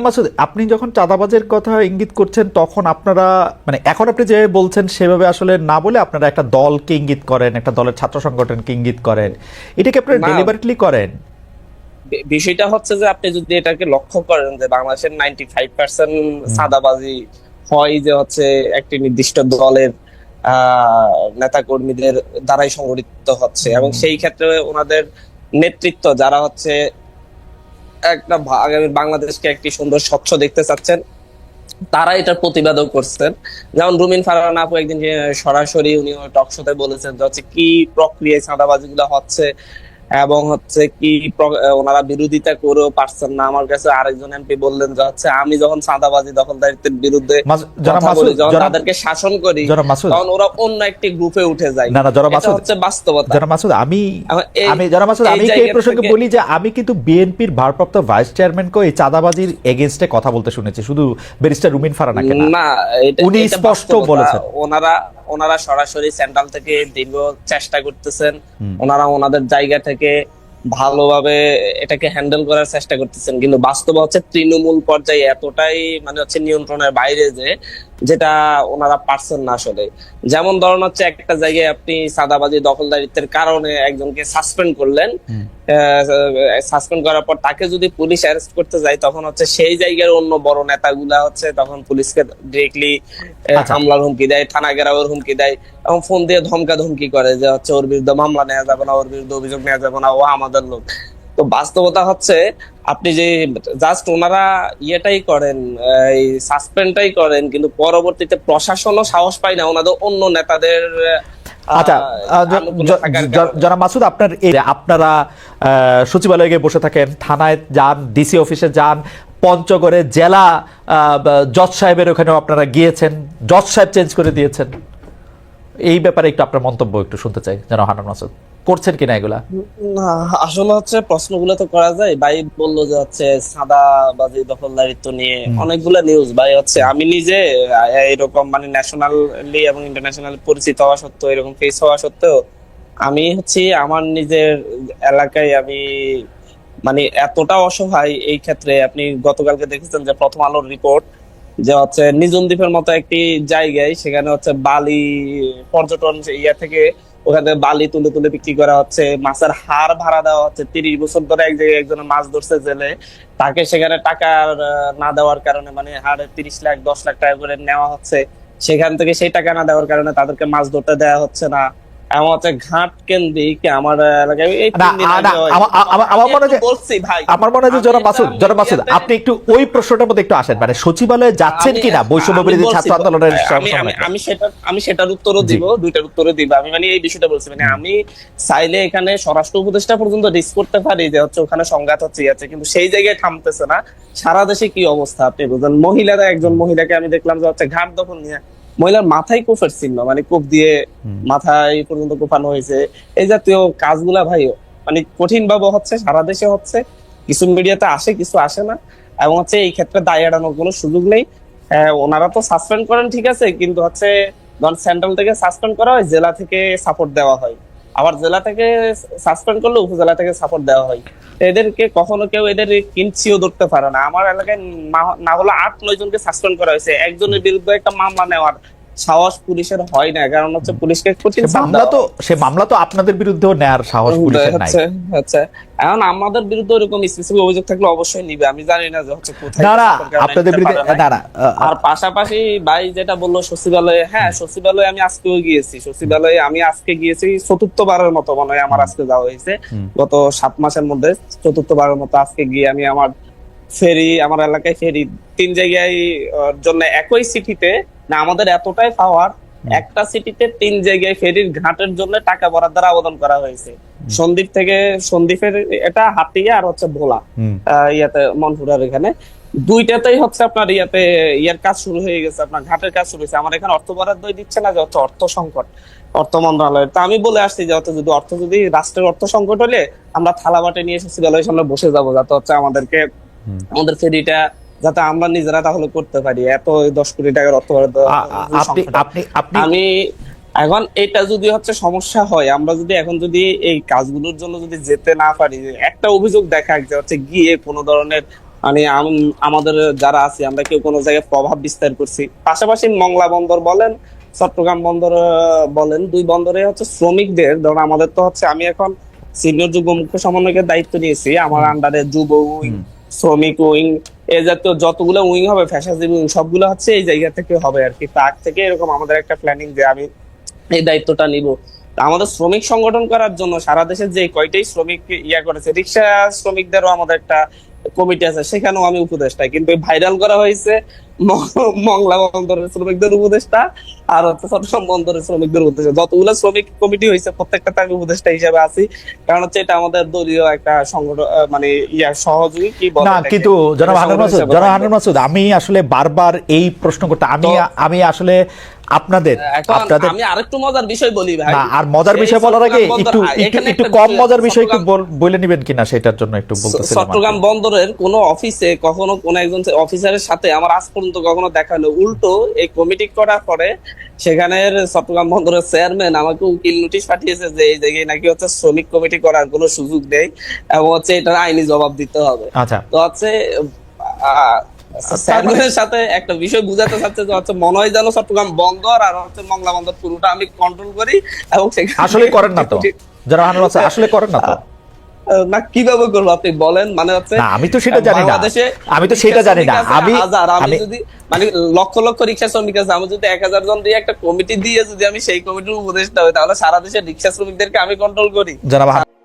মাসুদ আপনি যখন চাঁদাবাজের কথা ইঙ্গিত করছেন তখন আপনারা মানে এখন আপনি যে বলছেন সেভাবে আসলে না বলে আপনারা একটা দলকে ইঙ্গিত করেন একটা দলের ছাত্র সংগঠনকে ইঙ্গিত করেন। এটাকে আপনারা। ডেলিভারেটলি করেন। বিষয়টা হচ্ছে যে আপনি যদি এটাকে লক্ষ্য করেন যে বাংলাদেশের নাইনটি ফাইভ পার্সেন্ট সাদাবাজি হয় যে হচ্ছে একটি নির্দিষ্ট দলের নেতা কর্মীদের দ্বারাই সংগঠিত হচ্ছে। এবং সেই ক্ষেত্রে ওনাদের নেতৃত্ব যারা হচ্ছে একটা আগামী বাংলাদেশকে একটি সুন্দর স্বচ্ছ দেখতে চাচ্ছেন। তারা এটার প্রতিবাদও করছেন। যেমন রুমিন ফারহান আপু একদিন সরাসরি উনি টক শোতে বলেছেন যে হচ্ছে কি প্রক্রিয়ায় চাঁদাবাজি গুলো হচ্ছে এবং হচ্ছে কি ওনারা বিরোধিতা করেও পারছেন না। আমার কাছে আরেকজন এমপি বললেন যে হচ্ছে আমি যখন চাঁদাবাজি দখলদারিত্বের বিরুদ্ধে যখন তাদেরকে শাসন করি তখন ওরা অন্য একটি গ্রুপে উঠে যায়। না না মাসুদ হচ্ছে বাস্তবতা। মাসুদ আমি আমি জনাব মাসুদ আমি এই প্রসঙ্গে বলি যে আমি কিন্তু বিএনপির ভারপ্রাপ্ত ভাইস চেয়ারম্যানকে এই চাঁদাবাজির এগেনস্টে কথা বলতে শুনেছি। শুধু ব্যারিস্টার রুমিন ফারানাকে না। উনি স্পষ্ট বলেছেন। ওনারা ওনারা সরাসরি সেন্ট্রাল থেকে দীর্ঘ চেষ্টা করতেছেন। ওনারা ওনাদের জায়গা থেকে ভালোভাবে এটাকে হ্যান্ডেল করার চেষ্টা করতেছেন। কিন্তু বাস্তব হচ্ছে তৃণমূল পর্যায়ে এতটাই মানে হচ্ছে নিয়ন্ত্রণের বাইরে যে যেটা ওনারা পারছেন না আসলে। যেমন ধরুন হচ্ছে একটা জায়গায় আপনি সাদাবাজি দখলদারিত্বের কারণে একজনকে সাসপেন্ড করলেন সাসপেন্ড করার পর তাকে যদি পুলিশ অ্যারেস্ট করতে যায় তখন হচ্ছে সেই জায়গার অন্য বড় নেতাগুলা হচ্ছে তখন পুলিশকে ডিরেক্টলি আচ্ছা। হামলার হুমকি দেয় থানা ঘেরাওয়ের হুমকি দেয় এবং ফোন দিয়ে ধমকা ধমকি করে যে হচ্ছে ওর বিরুদ্ধে মামলা নেওয়া যাবে না ওর বিরুদ্ধে অভিযোগ নেওয়া যাবে না ও আমাদের লোক। তো বাস্তবতা হচ্ছে আপনি যে জাস্ট ওনারা ইয়েটাই করেন এই সাসপেন্ডটাই করেন কিন্তু পরবর্তীতে প্রশাসনও সাহস পায় না ওনাদের অন্য নেতাদের আচ্ছা। জনাব মাসুদ আপনার আপনারা আহ, সচিবালয়ে গিয়ে বসে থাকেন থানায় যান ডিসি অফিসে যান পঞ্চগড়ে জেলা জজ সাহেবের ওখানেও আপনারা গিয়েছেন জজ সাহেব চেঞ্জ করে দিয়েছেন এই ব্যাপারে একটু আপনার মন্তব্য একটু শুনতে চাই যেন হানান মাসুদ করছেন কিনা এগুলা? না আসলে হচ্ছে প্রশ্নগুলো তো করা যায়। ভাই বলল যে হচ্ছে সাদা বাজি দখলদারিত্ব নিয়ে অনেকগুলো নিউজ ভাই হচ্ছে আমি নিজে এরকম মানে ন্যাশনালি এবং ইন্টারন্যাশনাল পরিচিত হওয়া সত্ত্বেও এরকম ফেস হওয়া সত্ত্বেও আমি হচ্ছে আমার নিজের এলাকায় আমি মানে এতটা অসহায় এই ক্ষেত্রে আপনি গতকালকে দেখেছেন যে প্রথম আলোর রিপোর্ট যে হচ্ছে নিজুম দ্বীপের মতো একটি জায়গায় সেখানে হচ্ছে বালি পর্যটন ইয়া থেকে ওখানে বালি তুলে তুলে বিক্রি করা হচ্ছে, মাছের হার ভাড়া দেওয়া হচ্ছে। তিরিশ বছর ধরে এক জায়গায় একজন মাছ ধরছে জেলে। তাকে সেখানে টাকা না দেওয়ার কারণে মানে হার তিরিশ লাখ, দশ লাখ টাকা করে নেওয়া হচ্ছে। সেখান থেকে সেই টাকা না দেওয়ার কারণে তাদেরকে মাছ ধরতে দেওয়া হচ্ছে না। এমন ঘাট কেন্দ্রিক আমার এলাকায়? এই হয়। আমার- মনে হয় বলছি ভাই। আমার মনে হয় জনাব মাসুদ জনাব মাসুদ আপনি একটু ওই প্রশ্নটার মধ্যে একটু আসেন। মানে সচিবালয়ে যাচ্ছেন কিনা? বৈষম্য বিরোধী ছাত্র আন্দোলনের আমি- সেটা আমি সেটার উত্তরও দিব দুইটার উত্তরও দিব। আমি মানে এই বিষয়টা বলছি মানে আমি চাইলে এখানে স্বরাষ্ট্র উপদেষ্টা পর্যন্ত রিস্ক করতে পারি যে হচ্ছে ওখানে সংঘাত হচ্ছে ইয়ে আছে কিন্তু সেই জায়গায় থামতেছে না। সারা দেশে কি অবস্থা আপনি বুঝলেন মহিলারা একজন মহিলাকে আমি দেখলাম যে হচ্ছে ঘাট দখল নিয়ে মহিলার মাথায় কোফের চিহ্ন মানে কোপ দিয়ে মাথায় পর্যন্ত কোপানো হয়েছে। এই জাতীয় কাজগুলা ভাই মানে কঠিন ভাবে হচ্ছে সারা দেশে হচ্ছে কিছু মিডিয়াতে আসে কিছু আসে না। এবং হচ্ছে এই ক্ষেত্রে দায় এড়ানোর কোনো সুযোগ নেই। হ্যাঁ, ওনারা তো সাসপেন্ড করেন ঠিক আছে কিন্তু হচ্ছে ধর সেন্ট্রাল থেকে সাসপেন্ড করা হয় জেলা থেকে সাপোর্ট দেওয়া হয়। আবার জেলা থেকে সাসপেন্ড করলে উপজেলা থেকে সাপোর্ট দেওয়া হয়। এদেরকে কখনো কেউ এদের কিনছিও ধরতে পারে না। আমার এলাকায় না- হলে আট, নয় জনকে সাসপেন্ড করা হয়েছে। একজনের বিরুদ্ধে একটা মামলা নেওয়ার সাহস পুলিশের হয় না কারণ হচ্ছে পুলিশকে কঠিন মামলা তো সে মামলা তো আপনাদের বিরুদ্ধেও নেয়ার সাহস পুলিশের নাই। হচ্ছে এখন আমাদের বিরুদ্ধে ওরকম স্পেসিফিক অভিযোগ থাকলে অবশ্যই নিবে। আমি জানি না যে হচ্ছে কোথায় না না আপনাদের বিরুদ্ধে না আর পাশাপাশি ভাই যেটা বলল সচিবালয়ে হ্যাঁ সচিবালয়ে আমি আজকেও গিয়েছি। সচিবালয়ে আমি আজকে গিয়েছি চতুর্থবারের মতো মনে হয় আমার আজকে যাওয়া হয়েছে। গত সাত মাসের মধ্যে চতুর্থবারের মতো আজকে গিয়ে আমি আমার ফেরি আমার এলাকায় ফেরি তিন জায়গায় জন্য একই সিটিতে না আমাদের এতটাই পাওয়ার একটা সিটিতে তিন জায়গায় ফেরির ঘাটের জন্য টাকা বরাদ্দের আবেদন করা হয়েছে। সন্দ্বীপ থেকে সন্দ্বীপের এটা হাতিয়া আর হচ্ছে ভোলা ইয়াতে মনপুরার এখানে। দুইটাতেই হচ্ছে আপনার ইয়াতে ইয়ার কাজ শুরু হয়ে গেছে আপনার ঘাটের কাজ শুরু হয়েছে। আমার এখানে অর্থ বরাদ্দ দিচ্ছে না যে হচ্ছে অর্থ সংকট অর্থ মন্ত্রণালয়ের। তা আমি বলে আসছি যে হচ্ছে যদি অর্থ যদি রাষ্ট্রের অর্থ সংকট হলে আমরা থালা বাটে নিয়ে সচিবালয়ের সামনে বসে যাব যাতে হচ্ছে আমাদেরকে আমাদের ফেরিটা যাতে আমরা নিজেরা তাহলে করতে পারি। এত দশ কোটি টাকার অর্থ আপনি আপনি আমি এখন এটা যদি হচ্ছে সমস্যা হয় আমরা যদি এখন যদি এই কাজগুলোর জন্য যদি যেতে না পারি একটা অভিযোগ দেখা যে হচ্ছে গিয়ে কোনো ধরনের মানে আমাদের যারা আছে আমরা কেউ কোনো জায়গায় প্রভাব বিস্তার করছি। পাশাপাশি মংলা বন্দর বলেন চট্টগ্রাম বন্দর বলেন দুই বন্দরে হচ্ছে শ্রমিকদের ধরুন আমাদের তো হচ্ছে আমি এখন সিনিয়র যুগ্ম মুখ্য সমন্বয়কের দায়িত্ব নিয়েছি। আমার আন্ডারে যুব উইং শ্রমিক উইং এ জাতীয় যতগুলো উইং হবে ফ্যাশাস উইং, সবগুলো হচ্ছে এই জায়গা থেকে হবে আর কি। তার থেকে এরকম আমাদের একটা প্ল্যানিং যে আমি এই দায়িত্বটা নিব। আমাদের শ্রমিক সংগঠন করার জন্য সারা দেশের যে কয়টাই শ্রমিক ইয়া করেছে, রিক্সা শ্রমিকদেরও আমাদের একটা কমিটি আছে, সেখানেও আমি উপদেষ্টা। কিন্তু ভাইরাল করা হয়েছে মংলা বন্দরের শ্রমিকদের উপদেষ্টা আর হচ্ছে চট্টগ্রাম বন্দরের শ্রমিকদের উপদেষ্টা। যতগুলো শ্রমিক কমিটি হয়েছে প্রত্যেকটাতে আমি উপদেষ্টা হিসাবে আছি। কারণ হচ্ছে এটা আমাদের দলীয় একটা সংগঠন মানে ইয়া সহযোগী কি বলে না কিন্তু জনাব এটা মাসুদ জনাব থাকবে। মাসুদ আমি আসলে বারবার এই প্রশ্ন করতে আমি আমি আসলে আপনাদের আপনাদের আমি আরেকটু মজার বিষয় বলি ভাই। না আর মজার বিষয় বলার আগে একটু একটু একটা কম মজার বিষয় একটু বলে নেবেন কিনা সেটার জন্য একটু বলতেছিলাম চট্টগ্রাম বন্দরের কোন অফিসে কখনো কোন একজন অফিসারের সাথে আমার আজ পর্যন্ত কখনো দেখা হলো। উল্টো এই কমিটি করার পরে সেখানের চট্টগ্রাম বন্দরের চেয়ারম্যান আমাকে উকিল নোটিশ পাঠিয়েছে যে এই জায়গায় নাকি হচ্ছে শ্রমিক কমিটি করার কোনো সুযোগ নেই এবং হচ্ছে এটার আইনি জবাব দিতে হবে। আচ্ছা। তো হচ্ছে সাথে একটা বিষয় বুঝাতে চাচ্ছে যে হচ্ছে মনে হয় যেন চট্টগ্রাম বন্দর আর হচ্ছে মংলা বন্দর পুরোটা আমি কন্ট্রোল করি এবং আসলে করেন না তো। হান্নান মাসুদ আসলে করেন না তো। না কীভাবে করব আপনি বলেন? মানে হচ্ছে আমি তো সেটা জানি না। আমি তো সেটা জানি না। আছে আমি- আমি যদি মানে লক্ষ লক্ষ রিক্সা শ্রমিক আছে আমি যদি এক হাজার জন দিয়ে একটা কমিটি দিয়ে যদি আমি সেই কমিটির উপদেষ্টা হই তাহলে সারা দেশের রিক্সা শ্রমিকদেরকে আমি কন্ট্রোল করি। জনাব